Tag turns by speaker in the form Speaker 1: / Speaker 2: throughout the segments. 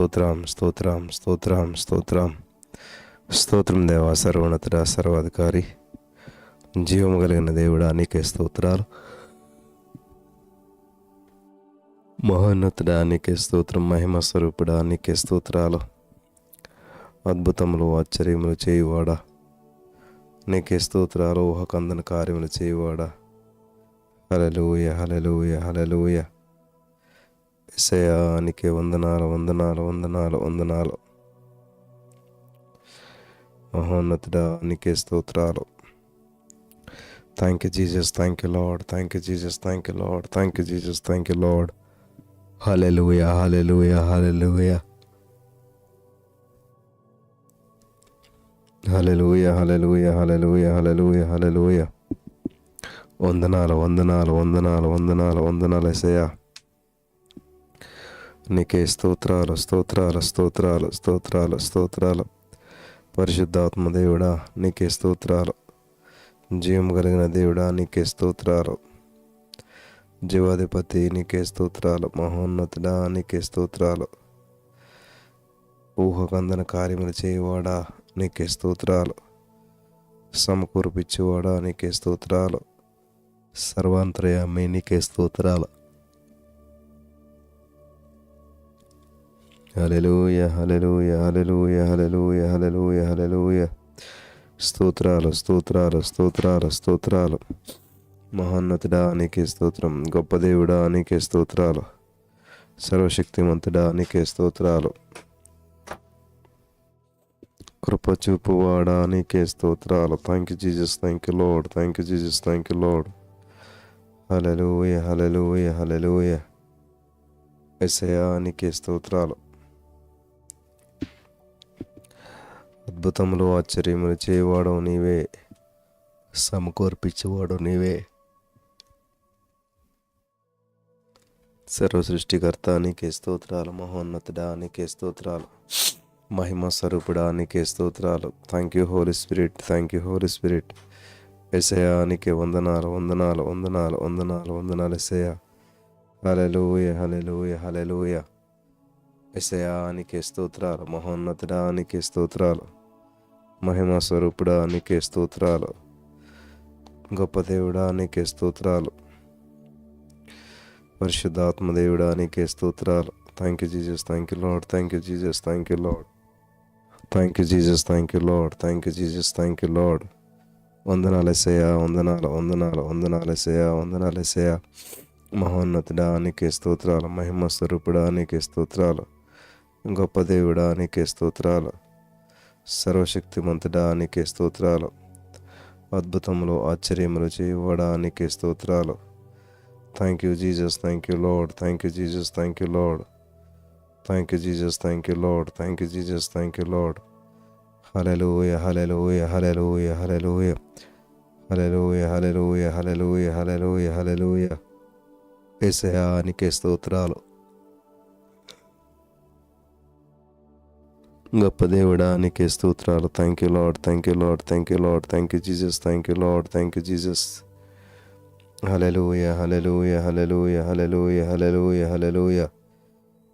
Speaker 1: స్తోత్రం స్తోత్రం స్తోత్రం స్తోత్రం. స్తోత్రం దేవా సర్వోన్నతుడ సర్వాధికారి. జీవము కలిగిన దేవుడా నీకే స్తోత్రాలు. మహోన్నతుడా నీకే స్తోత్రం. మహిమ స్వరూపుడా నీకే స్తోత్రాలు. అద్భుతములు ఆశ్చర్యములు చేయువాడా. నీకే స్తోత్రాలు. ఊహకందన కార్యములు చేయువాడా. హలలుయ హలలుయ హలలుయ ఎసయా నీకే వందనాలు వందనాలు వందనాలు వందనాలు. మహోన్నతుడా నీకే స్తోత్రాలు. Thank you Jesus thank you Lord thank you Jesus thank you Lord thank you Jesus thank you Lord hallelujah hallelujah hallelujah hallelujah hallelujah hallelujah hallelujah hallelujah వందనాలు వందనాలు వందనాలు వందనాలు వందనాలు ఎసయా నీకే స్తోత్రాలు స్తోత్రాలు స్తోత్రాలు స్తోత్రాలు స్తోత్రాలు. పరిశుద్ధాత్మ దేవుడా నీకే స్తోత్రాలు. జీవం కలిగిన దేవుడా నీకే స్తోత్రాలు. జీవాధిపతి నీకే స్తోత్రాలు. మహోన్నతుడా నీకే స్తోత్రాలు. ఊహకందన కార్యములు చేయవాడా నీకే స్తోత్రాలు. సమకూర్పిచ్చేవాడా నీకే స్తోత్రాలు. సర్వాంతర్యామి నీకే స్తోత్రాలు. హలెలూయ హలెలూయ హలెలూయ హలెలూయ హలెలూయ హలెలూయ స్తోత్రాలు స్తోత్రాలు స్తోత్రాలు స్తోత్రాలు మహోన్నతుడా నీకే స్తోత్రం గొప్ప దేవుడా నీకే స్తోత్రాలు సర్వశక్తిమంతుడా నీకే స్తోత్రాలు కృప చూపువాడా నీకే స్తోత్రాలు thank you Jesus thank you Lord thank you Jesus thank you Lord hallelujah hallelujah హలెలూయ ఎసయా నీకే స్తోత్రాలు అద్భుతములు ఆశ్చర్యములు చేయవాడు నీవే. సమకూర్పించేవాడు నీవే. సర్వ సృష్టికర్త నీకే స్తోత్రాలు మహోన్నతుడా నీకే స్తోత్రాలు మహిమ స్వరూపుడా నీకే స్తోత్రాలు. Thank you Holy Spirit thank you Holy Spirit Yesayya నీకే వందనాలు వందనాలు వందనాలు వందనాలు వందనాలు ఎసయా హలెలూయ హలెలూయ హలెలూయ ఎసయానికి స్తోత్రాలు మహోన్నతుడా స్తోత్రాలు మహిమ స్వరూపుడానికి స్తోత్రాలు గొప్ప దేవుడానికి స్తోత్రాలు పరిశుద్ధాత్మ దేవుడానికి స్తోత్రాలు. Thank you Jesus thank you Lord thank you Jesus thank you Lord thank you Jesus thank you Lord thank you Jesus thank you Lord వందనాలు ఎసయా వందనాలు వందనాలు వందనాలు ఎసయా వందనాలు ఎసయా మహోన్నతుడానికి స్తోత్రాలు మహిమ స్వరూపుడానికి స్తోత్రాలు. గొప్ప దేవుడా నీకే స్తోత్రాలు. సర్వశక్తిమంతుడా నీకే స్తోత్రాలు. అద్భుతములు ఆశ్చర్యములు చేయవడా నీకే స్తోత్రాలు. Thank you Jesus thank you Lord thank you Jesus thank you Lord thank you Jesus thank you Lord thank you Jesus thank you Lord hallelujah hallelujah hallelujah hallelujah hallelujah hallelujah hallelujah hallelujah హలెలూయ ఏసయా నీకే స్తోత్రాలు. గొప్ప దేవుడా నీకే స్తోత్రాలు thank you Lord thank you Lord thank you Lord thank you Jesus thank you Lord thank you Jesus hallelujah hallelujah hallelujah hallelujah hallelujah హలెలూయ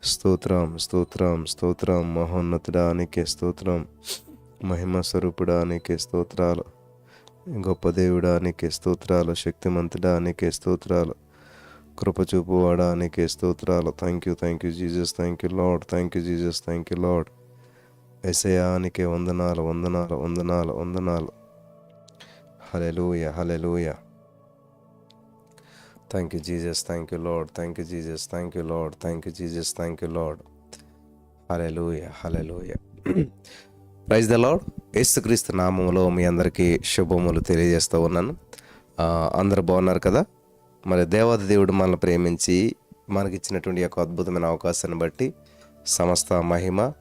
Speaker 1: స్తోత్రం స్తోత్రం స్తోత్రం మహోన్నతుడా నీకే స్తోత్రం మహిమ స్వరూపుడా నీకే స్తోత్రాలు గొప్ప దేవుడా నీకే స్తోత్రాలు శక్తిమంతుడా నీకే స్తోత్రాలు కృపచూపువాడా నీకే స్తోత్రాలు thank you thank you Jesus thank you Lord thank you Jesus thank you Lord ఎసయానికి వందనాలు వందనాలు వందనాలు వందనాలు. Hallelujah hallelujah thank you Jesus thank you Lord thank you Jesus thank you Lord thank you Jesus thank you Lord hallelujah hallelujah praise the Lord Yesukristu నామంలో మీ అందరికీ శుభములు తెలియజేస్తూ ఉన్నాను. అందరు బాగున్నారు కదా? మరి దేవత దేవుడు మనల్ని ప్రేమించి మనకిచ్చినటువంటి యొక్క అద్భుతమైన అవకాశాన్ని బట్టి సమస్త మహిమ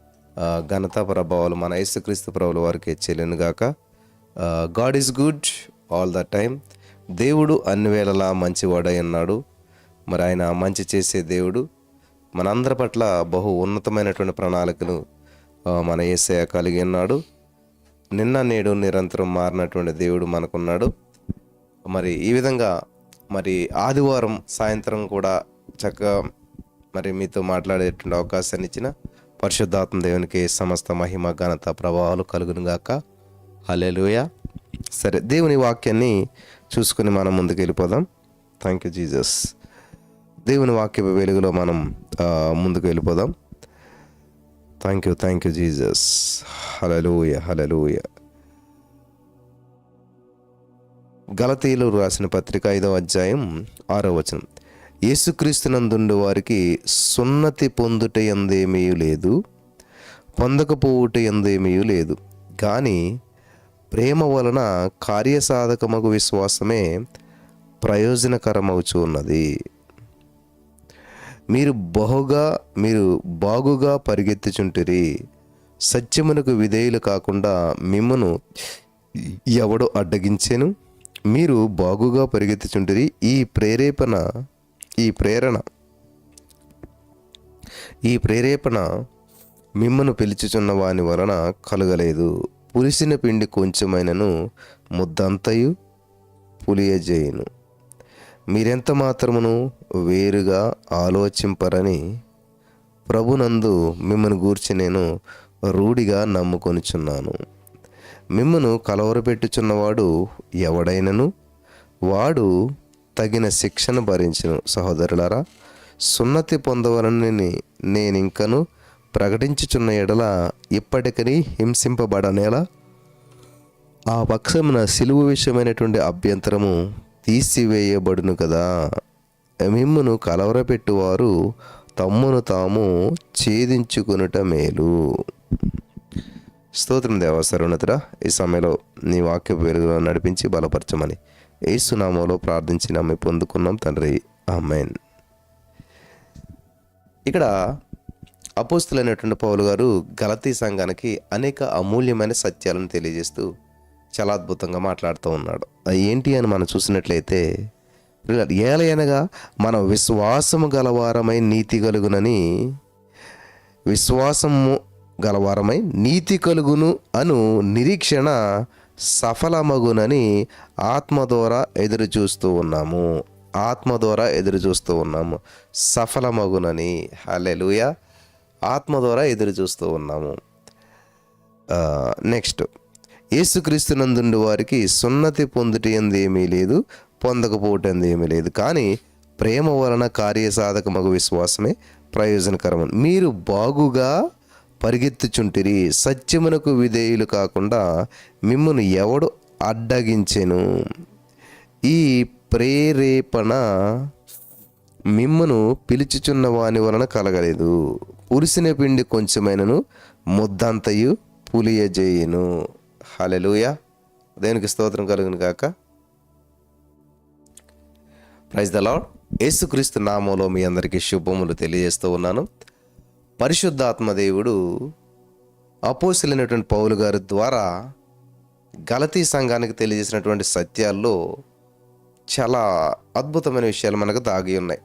Speaker 1: ఘనత ప్రభావాలు మన యేసుక్రీస్తు ప్రభుల వారికి చెల్లెను గాక. God is good all the time. దేవుడు అన్ని వేళలా మంచివాడై ఉన్నాడు. మరి ఆయన మంచి చేసే దేవుడు. మనందరి పట్ల బహు ఉన్నతమైనటువంటి ప్రణాళికను మన ఏసయ కలిగి ఉన్నాడు. నిన్న నేడు నిరంతరం మారినటువంటి దేవుడు మనకున్నాడు. మరి ఈ విధంగా మరి ఆదివారం సాయంత్రం కూడా చక్కగా మరి మీతో మాట్లాడేటువంటి అవకాశాన్ని ఇచ్చిన పరిశుద్ధాత్మ దేవునికి సమస్త మహిమ ఘనత ప్రభావాలు కలుగునుగాక. హలెలుయ సరే దేవుని వాక్యాన్ని చూసుకుని మనం ముందుకు వెళ్ళిపోదాం. థ్యాంక్ యూ జీజస్ దేవుని వాక్య వెలుగులో మనం ముందుకు వెళ్ళిపోదాం. Thank you thank you Jesus హలలుయ హలలుయ గలతీలు రాసిన పత్రిక ఐదవ అధ్యాయం ఆరో వచనం. యేసుక్రీస్తునందుండు వారికి సున్నతి పొందుట ఎందేమీ లేదు పొందకపోవుట ఎందేమీ లేదు. కానీ ప్రేమ వలన కార్యసాధకమగు విశ్వాసమే ప్రయోజనకరమవుచు ఉన్నది మీరు బహుగా మీరు బాగుగా పరిగెత్తుచుంటిరి. సత్యమునకు విధేయులు కాకుండా మిమ్మను ఎవడు అడ్డగించాను. మీరు బాగుగా పరిగెత్తుచుంటిరి. ఈ ప్రేరేపణ ఈ ప్రేరణ ఈ ప్రేరేపణ మిమ్మను పిలుచుచున్న వాని వలన కలగలేదు. పులిసిన పిండి కొంచెమైనను ముద్దంతయు పులియజేయును. మీరెంత మాత్రమును వేరుగా ఆలోచింపరని ప్రభునందు మిమ్మను గూర్చి నేను రూఢిగా నమ్ముకొనుచున్నాను. మిమ్మను కలవరపెట్టుచున్నవాడు ఎవడైనను? వాడు తగిన శిక్షను భరించను సహోదరులారా. సున్నతి పొందవలని నేనింకను ప్రకటించుచున్న ఎడల ఇప్పటికని హింసింపబడనేలా? ఆ పక్షమున సిలువు విషయమైనటువంటి అభ్యంతరము తీసివేయబడును కదా. మిమ్మును కలవరపెట్టువారు తమ్మును తాము ఛేదించుకునుట మేలు. స్తోత్రం దేవ ఈ సమయంలో నీ వాక్య వెలుగులో నడిపించి బలపరచమని. ఏసునామంలో ప్రార్థించిన నమ్మి పొందుకున్నాం తండ్రి. ఆమెన్. ఇక్కడ అపోస్తులైనటువంటి పౌలు గారు గలతీ సంఘానికి అనేక అమూల్యమైన సత్యాలను తెలియజేస్తూ చాలా అద్భుతంగా మాట్లాడుతూ ఉన్నాడు. ఏంటి అని మనం చూసినట్లయితే ఏలయనగా మనం విశ్వాసము గలవారమై నీతి కలుగునని విశ్వాసము గలవారమై నీతి కలుగును అను నిరీక్షణ సఫలమగునని ఆత్మ ద్వారా ఎదురు చూస్తూ ఉన్నాము. ఆత్మ ద్వారా ఎదురు చూస్తూ ఉన్నాము. సఫలమగునని. హలెలుయ ఆత్మ ద్వారా ఎదురు చూస్తూ ఉన్నాము. నెక్స్ట్. యేసుక్రీస్తునందుండు వారికి సున్నతి పొందుట ఏమీ లేదు పొందకపోవటం ఏమీ లేదు. కానీ ప్రేమ వలన కార్యసాధకమగు విశ్వాసమే ప్రయోజనకరం మీరు బాగుగా పరిగెత్తుచుంటిరి. సత్యమునకు విధేయులు కాకుండా మిమ్మును ఎవడు అడ్డగించెను? ఈ ప్రేరేపణ మిమ్మను పిలుచుచున్న వాని వలన కలగలేదు. పులిసిన పిండి కొంచెమైనను ముద్దంతయు పులియజేయును. హలెలుయ దేనికి స్తోత్రం కలుగును కాక ప్రైజ్ ద లాడ్ యేసుక్రీస్తు నామంలో మీ అందరికీ శుభములు తెలియజేస్తూ ఉన్నాను. పరిశుద్ధాత్మదేవుడు అపోసిలైనటువంటి పౌలు గారి ద్వారా గలతీ సంఘానికి తెలియజేసినటువంటి సత్యాల్లో చాలా అద్భుతమైన విషయాలు మనకు దాగి ఉన్నాయి.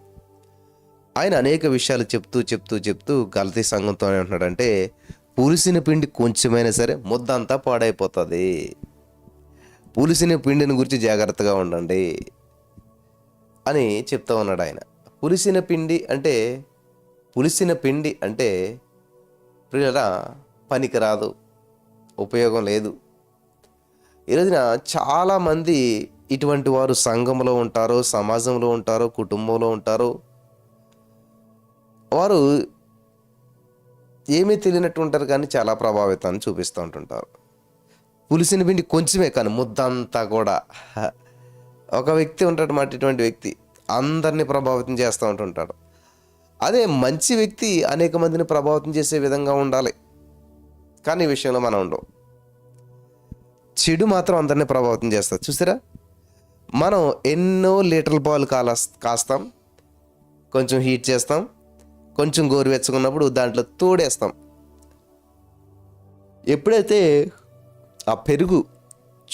Speaker 1: ఆయన అనేక విషయాలు చెప్తూ చెప్తూ చెప్తూ గలతీ సంఘంతో ఏమంటున్నాడంటే పులిసిన పిండి కొంచెమైనా సరే ముద్దంతా పాడైపోతుంది. పులిసిన పిండిని గురించి జాగ్రత్తగా ఉండండి అని చెప్తా ఉన్నాడు ఆయన. పులిసిన పిండి అంటే పులిసిన పిండి అంటే ప్రియులరా పనికిరాదు ఉపయోగం లేదు. ఈ రోజున చాలామంది ఇటువంటి వారు సంఘంలో ఉంటారు సమాజంలో ఉంటారు కుటుంబంలో ఉంటారు. వారు ఏమీ తెలియనట్టు ఉంటారు కానీ చాలా ప్రభావితాన్ని చూపిస్తూ ఉంటుంటారు. పులిసిన పిండి కొంచెమే కానీ ముద్దంతా కూడా. ఒక వ్యక్తి ఉంటాడు మాట ఇటువంటి వ్యక్తి అందరినీ ప్రభావితం చేస్తూ ఉంటుంటాడు. అదే మంచి వ్యక్తి అనేక మందిని ప్రభావితం చేసే విధంగా ఉండాలి. కానీ ఈ విషయంలో మనం ఉండవు. చెడు మాత్రం అందరినీ ప్రభావితం చేస్తుంది. చూసారా? మనం ఎన్నో లీటర్ల పాలు కాల కాస్తాం. కొంచెం హీట్ చేస్తాం. కొంచెం గోరువెచ్చుకున్నప్పుడు దాంట్లో తోడేస్తాం. ఎప్పుడైతే ఆ పెరుగు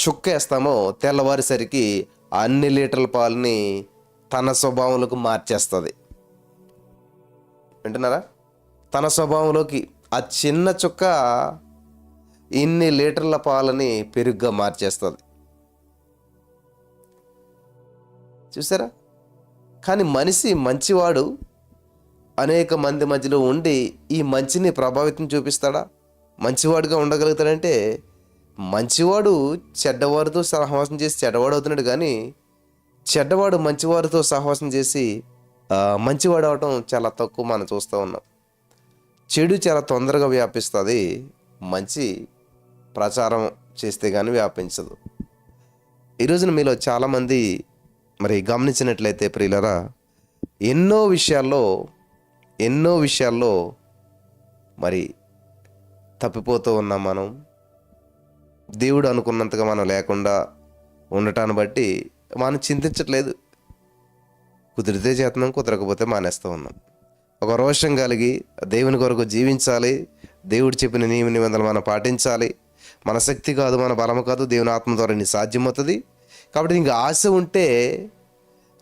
Speaker 1: చుక్కేస్తామో తెల్లవారేసరికి అన్ని లీటర్ల పాలని తన స్వభావంలోకి మార్చేస్తుంది. వింటున్నారా? తన స్వభావంలోకి ఆ చిన్న చుక్క ఇన్ని లీటర్ల పాలని పెరుగుగా మార్చేస్తుంది. చూసారా? కానీ మనిషి మంచివాడు అనేక మంది మధ్యలో ఉండి ఈ మంచిని ప్రభావితం చూపిస్తాడా? మంచివాడుగా ఉండగలుగుతాడంటే మంచివాడు చెడ్డవారితో సహవాసం చేసి చెడ్డవాడు అవుతున్నాడు కానీ చెడ్డవాడు మంచివారితో సహవాసం చేసి మంచివాడు అవటం చాలా తక్కువ మనం చూస్తూ ఉన్నాం. చెడు చాలా తొందరగా వ్యాపిస్తుంది. మంచి ప్రచారం చేస్తే కానీ వ్యాపించదు. ఈరోజున మీలో చాలామంది మరి గమనించినట్లయితే ప్రియులరా ఎన్నో విషయాల్లో ఎన్నో విషయాల్లో మరి తప్పిపోతూ ఉన్నాం మనం. దేవుడు అనుకున్నంతగా మనం లేకుండా ఉండటాన్ని బట్టి మనం చింతించట్లేదు. కుదిరితే చేతనం కుదరకపోతే మానేస్తూ ఉన్నాం. ఒక రోషం కలిగి దేవుని కొరకు జీవించాలి దేవుడు చెప్పిన నియమ నిబంధనలు మనం పాటించాలి. మన శక్తి కాదు మన బలం కాదు దేవుని ఆత్మ ద్వారా నీ సాధ్యమవుతుంది. కాబట్టి నీకు ఆశ ఉంటే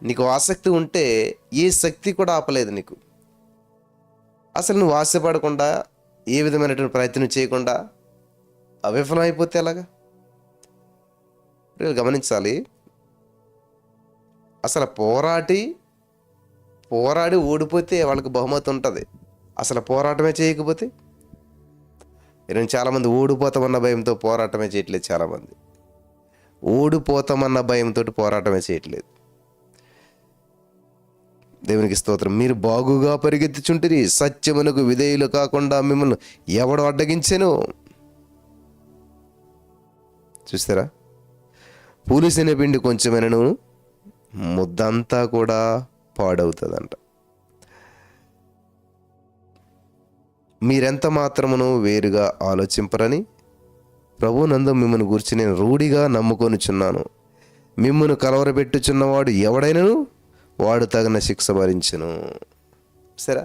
Speaker 1: నీకు ఆసక్తి ఉంటే ఏ శక్తి కూడా ఆపలేదు నీకు. అసలు నువ్వు ఆశపడకుండా ఏ విధమైనటువంటి ప్రయత్నం చేయకుండా అవిఫలం అయిపోతే ఎలాగా గమనించాలి. అసలు పోరాటి పోరాడి ఓడిపోతే వాళ్ళకి బహుమతి ఉంటుంది. అసలు పోరాటమే చేయకపోతే? ఈరోజు చాలామంది ఓడిపోతామన్న భయంతో పోరాటమే చేయట్లేదు చాలామంది. ఓడిపోతామన్న భయంతో పోరాటమే చేయట్లేదు. దేవునికి స్తోత్రం. మీరు బాగుగా పరిగెత్తుచుంటిరి. సత్యమునకు విధేయులు కాకుండా మిమ్మల్ని ఎవడు అడ్డగించెను? చూస్తారా? పూలిసిన పిండి కొంచెమైనను ముద్దంతా కూడా పాడవుతుందంట. మీరెంత మాత్రమును వేరుగా ఆలోచింపరని? ప్రభునందు మిమ్మల్ని గురించి నేను రూఢిగా నమ్ముకొనిచున్నాను. మిమ్మను కలవరబెట్టుచున్నవాడు ఎవడైనను? వాడు తగిన శిక్ష భరించును. సరే?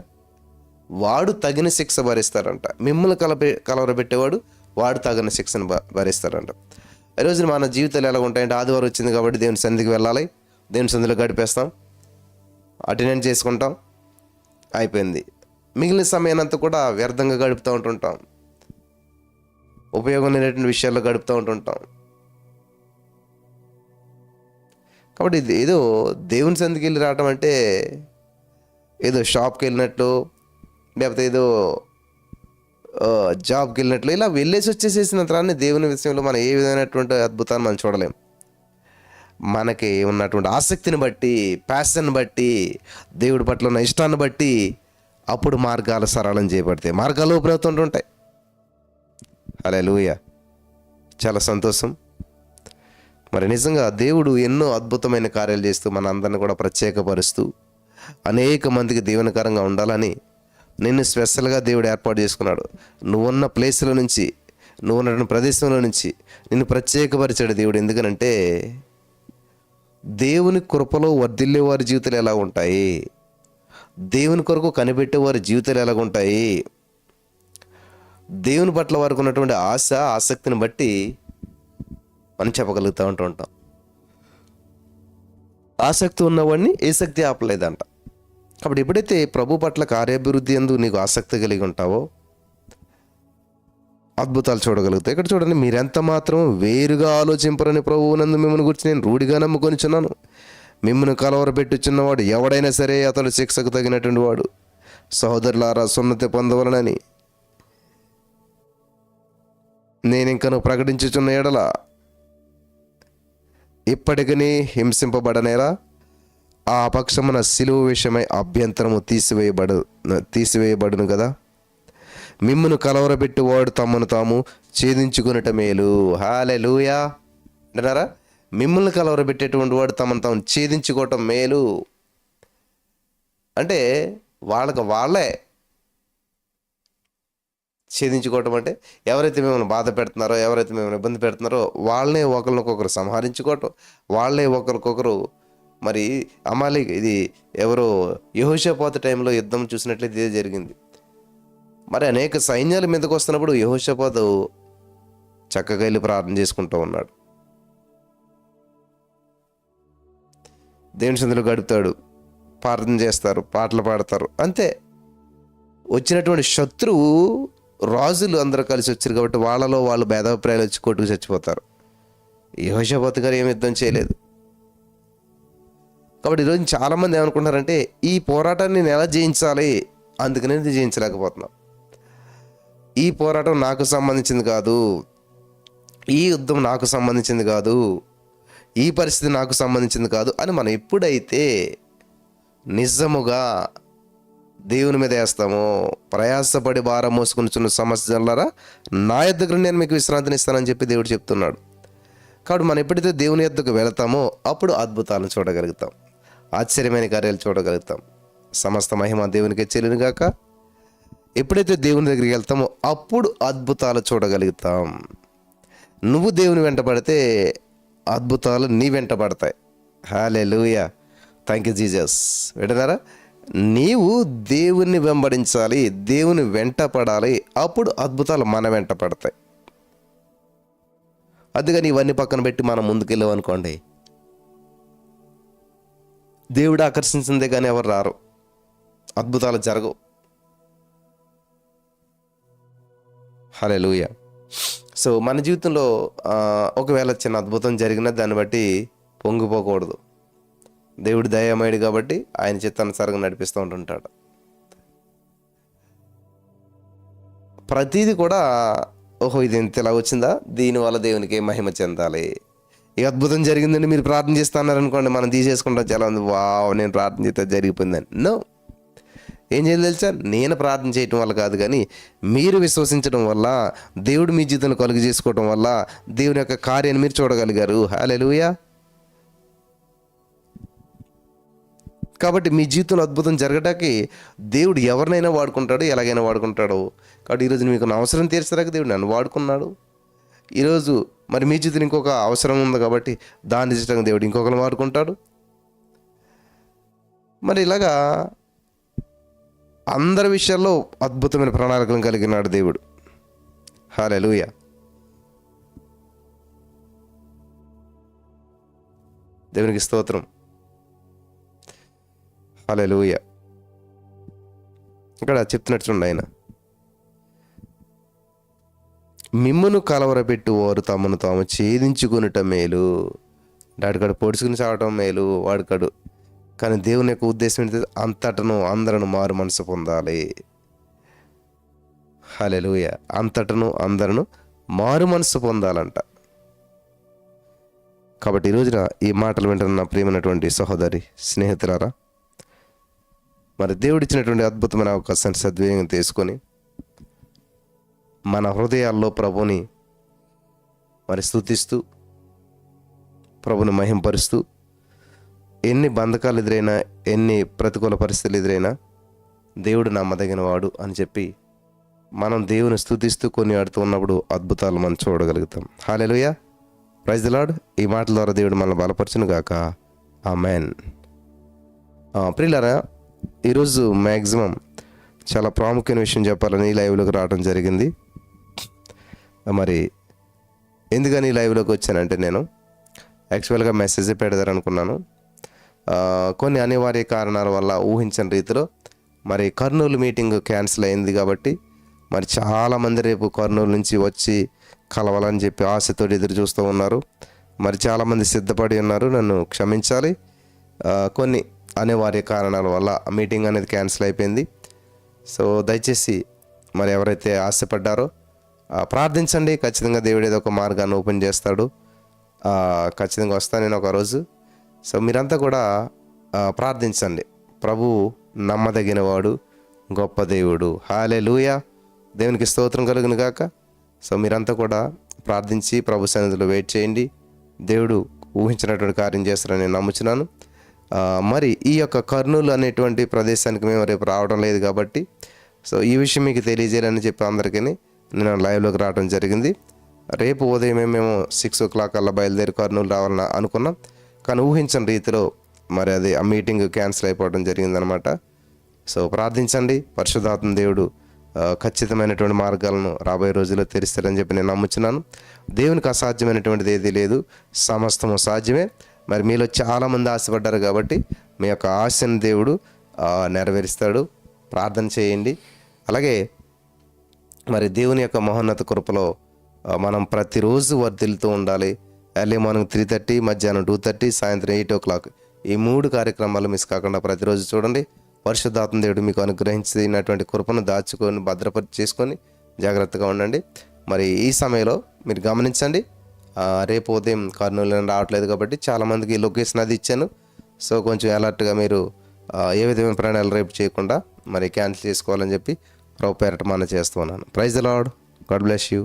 Speaker 1: వాడు తగిన శిక్ష భరిస్తారంట. మిమ్మల్ని కలపే కలవరబెట్టేవాడు వాడు తగిన శిక్షను భ- భరిస్తాడంట ఈ రోజున మన జీవితాలు ఎలా ఉంటాయంటే ఆదివారం వచ్చింది కాబట్టి దేవుని సన్నిధికి వెళ్ళాలి. దేవుని సన్నిధిలో గడిపేస్తాం. అటెండ్ చేసుకుంటాం. అయిపోయింది. మిగిలిన సమయానంతా కూడా వ్యర్థంగా గడుపుతూ ఉంటుంటాం. ఉపయోగం లేనటువంటి విషయాల్లో గడుపుతూ ఉంటుంటాం. కాబట్టి ఇది ఏదో దేవుని సందికి వెళ్ళి రావటం అంటే ఏదో షాప్కి వెళ్ళినట్లు లేకపోతే ఏదో జాబ్కి వెళ్ళినట్లు ఇలా వెళ్ళేసి వచ్చేసేసిన తర్వాత దేవుని విషయంలో మనం ఏ విధమైనటువంటి అద్భుతాన్ని మనం చూడలేం. మనకి ఉన్నటువంటి ఆసక్తిని బట్టి ప్యాషన్ బట్టి దేవుడి పట్ల ఉన్న ఇష్టాన్ని బట్టి అప్పుడు మార్గాలు సరళం చేయబడతాయి. మార్గాలు ఉపయోగుతుంటుంటాయి అలా లూయ చాలా సంతోషం. మరి నిజంగా దేవుడు ఎన్నో అద్భుతమైన కార్యాలు చేస్తూ మన అందరిని కూడా ప్రత్యేకపరుస్తూ అనేక మందికి దీవెనకరంగా ఉండాలని నిన్ను స్పెషల్గా దేవుడు ఏర్పాటు చేసుకున్నాడు. నువ్వున్న ప్లేస్లో నుంచి నువ్వు ఉన్నటువంటి ప్రదేశంలో నుంచి నిన్ను ప్రత్యేకపరిచాడు దేవుడు. ఎందుకనంటే దేవుని కృపలో వర్ధిల్లే వారి జీవితాలు ఎలా ఉంటాయి? దేవుని కొరకు కనిపెట్టే వారి జీవితాలు ఎలా ఉంటాయి? దేవుని పట్ల వారికి ఉన్నటువంటి ఆశ ఆసక్తిని బట్టి మనం చెప్పగలుగుతూ ఉంటూ ఉంటాం. ఆసక్తి ఉన్నవాడిని ఏ శక్తి ఆపలేదంట. కాబట్టి ఎప్పుడైతే ప్రభు పట్ల కార్యాభివృద్ధి ఎందు నీకు ఆసక్తి కలిగి ఉంటావో అద్భుతాలు చూడగలుగుతాయి ఇక్కడ చూడండి మీరెంత మాత్రం వేరుగా ఆలోచింపరని ప్రభువు నందు మిమ్మల్ని గురించి నేను రూఢిగా నమ్ముకొనిచున్నాను. మిమ్మల్ని కలవరపెట్టుచున్నవాడు ఎవడైనా సరే అతడు శిక్షకు తగినటువంటి వాడు. సహోదరులారా సున్నతి పొందవలనని. నేను ఇంకను ప్రకటించుచున్న ఎడల ఇప్పటికీ హింసింపబడనేరా ఆ పక్షమున సిలువ విషయమై అభ్యంతరము తీసివేయబడు తీసివేయబడును కదా. మిమ్మును కలవరబెట్టువాడు తమను తాము ఛేదించుకునట మేలు. హాలే లూయా అంటున్నారా మిమ్మల్ని కలవరబెట్టేటువంటి వాడు తమను తాము ఛేదించుకోవటం మేలు. అంటే వాళ్ళకి వాళ్ళే ఛేదించుకోవటం అంటే ఎవరైతే మిమ్మల్ని బాధ పెడుతున్నారో ఎవరైతే మిమ్మల్ని ఇబ్బంది పెడుతున్నారో వాళ్ళనే ఒకరినొకరు సంహరించుకోవటం. వాళ్ళే ఒకరికొకరు మరి అమాలి ఇది ఎవరో యహోషపోత టైంలో యుద్ధం చూసినట్లయితే ఇదే జరిగింది. మరి అనేక సైన్యాల మీదకు వస్తున్నప్పుడు యహోషపాదు చక్కగా వెళ్ళి ప్రార్థన చేసుకుంటూ ఉన్నాడు. దేవుని సందులో గడుపుతాడు. ప్రార్థన చేస్తారు పాటలు పాడతారు. అంతే. వచ్చినటువంటి శత్రువు రాజులు అందరూ కలిసి వచ్చారు కాబట్టి వాళ్ళలో వాళ్ళు భేదాభిప్రాయాలు వచ్చి కొట్టుకు చచ్చిపోతారు. యహోషపాత్ గారు ఏం యుద్ధం చేయలేదు. కాబట్టి ఈరోజు చాలామంది ఏమనుకుంటారంటే ఈ పోరాటాన్ని నేను ఎలా జయించాలి? అందుకనే జయించలేకపోతున్నాం ఈ పోరాటం నాకు సంబంధించింది కాదు. ఈ యుద్ధం నాకు సంబంధించింది కాదు. ఈ పరిస్థితి నాకు సంబంధించింది కాదు అని మనం ఎప్పుడైతే నిజముగా దేవుని మీద వేస్తామో ప్రయాసపడి భారం మోసుకుని సమస్యలరా నా యొద్దకు నేను మీకు విశ్రాంతిని ఇస్తానని చెప్పి దేవుడు చెప్తున్నాడు. కాబట్టి మనం ఎప్పుడైతే దేవుని యొద్దకు వెళతామో అప్పుడు అద్భుతాలను చూడగలుగుతాం. ఆశ్చర్యమైన కార్యాలు చూడగలుగుతాం. సమస్త మహిమ దేవునికి చెల్లిన గాక ఎప్పుడైతే దేవుని దగ్గరికి వెళ్తామో అప్పుడు అద్భుతాలు చూడగలుగుతాం. నువ్వు దేవుని వెంట పడితే అద్భుతాలు నీ వెంట పడతాయి. హాలే లూయా థ్యాంక్ యూ జీజస్ వింటున్నారా? నీవు దేవుణ్ణి వెంబడించాలి దేవుని వెంట పడాలి అప్పుడు అద్భుతాలు మన వెంట పడతాయి. అందుకని ఇవన్నీ పక్కన పెట్టి మనం ముందుకెళ్ళాం అనుకోండి. దేవుడు ఆకర్షించిందే కానీ ఎవరు రారు. అద్భుతాలు జరగవు. హలే లూయ సో మన జీవితంలో ఒకవేళ చిన్న అద్భుతం జరిగినా దాన్ని బట్టి పొంగిపోకూడదు. దేవుడు దయామయుడు కాబట్టి ఆయన చిత్తానుసారంగా నడిపిస్తూ ఉంటుంటాడు. ప్రతిదీ కూడా ఓహో ఇది ఇంత ఇలా వచ్చిందా? దీనివల్ల దేవునికి మహిమ చెందాలి. ఈ అద్భుతం జరిగిందని మీరు ప్రార్థన చేస్తున్నారు అనుకోండి మనం తీసేసుకుంటాం చాలా ఉంది వావ్ నేను ప్రార్థన చేస్తే జరిగిపోయిందని. నో. ఏం చేయాలి తెలుసా? నేను ప్రార్థన చేయటం వల్ల కాదు కానీ మీరు విశ్వసించడం వల్ల దేవుడు మీ జీవితంలో కలుగు చేసుకోవడం వల్ల దేవుని యొక్క కార్యాన్ని మీరు చూడగలిగారు. హాలెలుయా కాబట్టి మీ జీవితంలో అద్భుతం జరగడానికి దేవుడు ఎవరినైనా వాడుకుంటాడు ఎలాగైనా వాడుకుంటాడు. కాబట్టి ఈరోజు మీకు నా అవసరం తీర్చడానికి దేవుడు నన్ను వాడుకున్నాడు. ఈరోజు మరి మీ జీవితం ఇంకొక అవసరం ఉంది కాబట్టి దాన్ని తీర్చడానికి దేవుడు ఇంకొకరిని వాడుకుంటాడు. మరి ఇలాగా అందరి విషయాల్లో అద్భుతమైన ప్రణాళికలను కలిగినాడు దేవుడు. హాలెలూయ దేవునికి స్తోత్రం. హాలెలుయ ఇక్కడ చెప్తున్నట్టుండి ఆయన. మిమ్మును కలవరపెట్టు వారు తమను తాము ఛేదించుకునటం మేలు. వాడికాడు పొడుచుకుని చావటం మేలు. వాడికాడు కానీ దేవుని యొక్క ఉద్దేశం ఏంటి? అంతటను అందరను మారు మనసు పొందాలి. హలెలుయ అంతటను అందరను మారు మనసు పొందాలంట. కాబట్టి ఈ రోజున ఈ మాటలు వింటున్న నా ప్రియమైనటువంటి సహోదరి స్నేహితులారా మరి దేవుడిచ్చినటువంటి అద్భుతమైన అవకాశాన్ని సద్వినియోగం తీసుకొని మన హృదయాల్లో ప్రభుని మరి స్థుతిస్తూ ప్రభుని మహింపరుస్తూ ఎన్ని బంధకాలు ఎదురైనా ఎన్ని ప్రతికూల పరిస్థితులు ఎదురైనా దేవుడు నమ్మదగిన వాడు అని చెప్పి మనం దేవుని స్థుతిస్తూ కొన్ని ఆడుతూ ఉన్నప్పుడు అద్భుతాలు మనం చూడగలుగుతాం. హాలెలుయ ప్రైజ్ లాడ్ ఈ మాటల ద్వారా దేవుడు మనల్ని బలపరచును గాక. ఆ మ్యాన్ ప్రియులారా ఈరోజు మ్యాక్సిమం చాలా ప్రాముఖ్యమైన విషయం చెప్పాలని ఈ లైవ్లోకి రావడం జరిగింది. మరి ఎందుకని ఈ లైవ్లోకి వచ్చానంటే నేను యాక్చువల్గా మెసేజ్ పెడదారనుకున్నాను. కొన్ని అనివార్య కారణాల వల్ల ఊహించని రీతిలో మరి కర్నూలు మీటింగ్ క్యాన్సిల్ అయింది కాబట్టి మరి చాలామంది రేపు కర్నూలు నుంచి వచ్చి కలవాలని చెప్పి ఆశతో ఎదురు చూస్తూ ఉన్నారు. మరి చాలామంది సిద్ధపడి ఉన్నారు. నన్ను క్షమించాలి. కొన్ని అనివార్య కారణాల వల్ల మీటింగ్ అనేది క్యాన్సిల్ అయిపోయింది. సో దయచేసి మరి ఎవరైతే ఆశపడ్డారో ప్రార్థించండి. ఖచ్చితంగా దేవుడు ఏదో ఒక మార్గాన్ని ఓపెన్ చేస్తాడు. ఖచ్చితంగా వస్తాను నేను ఒకరోజు సో మీరంతా కూడా ప్రార్థించండి. ప్రభు నమ్మదగినవాడు గొప్ప దేవుడు. హాలే లూయ దేవునికి స్తోత్రం కలుగును గాక. సో మీరంతా కూడా ప్రార్థించి ప్రభు సన్నిధిలో వెయిట్ చేయండి. దేవుడు ఊహించినటువంటి కార్యం చేస్తారని నేను నమ్ముచున్నాను. మరి ఈ యొక్క కర్నూలు అనేటువంటి ప్రదేశానికి మేము రేపు రావడం లేదు కాబట్టి సో ఈ విషయం మీకు తెలియజేయాలని చెప్పి అందరికీ నేను లైవ్లోకి రావడం జరిగింది. రేపు ఉదయమే మేము సిక్స్ ఓ క్లాక్ అలా బయలుదేరి కర్నూలు రావాలని అనుకున్నాం. కానీ ఊహించని రీతిలో మరి అది ఆ మీటింగ్ క్యాన్సిల్ అయిపోవడం జరిగిందనమాట. సో ప్రార్థించండి. పరిశుధాత్మ దేవుడు ఖచ్చితమైనటువంటి మార్గాలను రాబోయే రోజుల్లో తెరుస్తారని చెప్పి నేను నమ్ముచున్నాను. దేవునికి అసాధ్యమైనటువంటిది ఏదీ లేదు. సమస్తము సాధ్యమే. మరి మీలో చాలామంది ఆశపడ్డారు కాబట్టి మీ యొక్క ఆశను దేవుడు నెరవేరుస్తాడు. ప్రార్థన చేయండి. అలాగే మరి దేవుని యొక్క మహోన్నత కృపలో మనం ప్రతిరోజు వర్ధిల్లుతూ ఉండాలి. ఎర్లీ మార్నింగ్ త్రీ థర్టీ మధ్యాహ్నం టూ థర్టీ సాయంత్రం ఎయిట్ ఓ క్లాక్ ఈ మూడు కార్యక్రమాలు మిస్ కాకుండా ప్రతిరోజు చూడండి. పరిశుద్ధాత్మ దేవుడు మీకు అనుగ్రహించినటువంటి కృపను దాచుకొని భద్రపరి చేసుకొని జాగ్రత్తగా ఉండండి. మరి ఈ సమయంలో మీరు గమనించండి. రేపు ఉదయం కర్నూలు రావట్లేదు కాబట్టి చాలామందికి లొకేషన్ అది ఇచ్చాను. సో కొంచెం అలర్ట్గా మీరు ఏ విధమైన ప్రయాణాలు రేపు చేయకుండా మరి క్యాన్సిల్ చేసుకోవాలని చెప్పి ప్రభు చేస్తున్నాను మన praise Lord God bless you.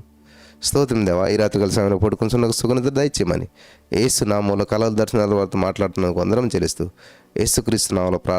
Speaker 1: స్తోత్రం దేవా. ఈ రాత్రి కలిసి సమయంలో పడుకుని సుగంధ దయచేయమని. ఏసు నామంలో కళల దర్శనాల వారితో మాట్లాడుతున్నందుకు అందరం చెల్లిస్తూ ఏసుక్రీస్తు నామలో ప్రార్థన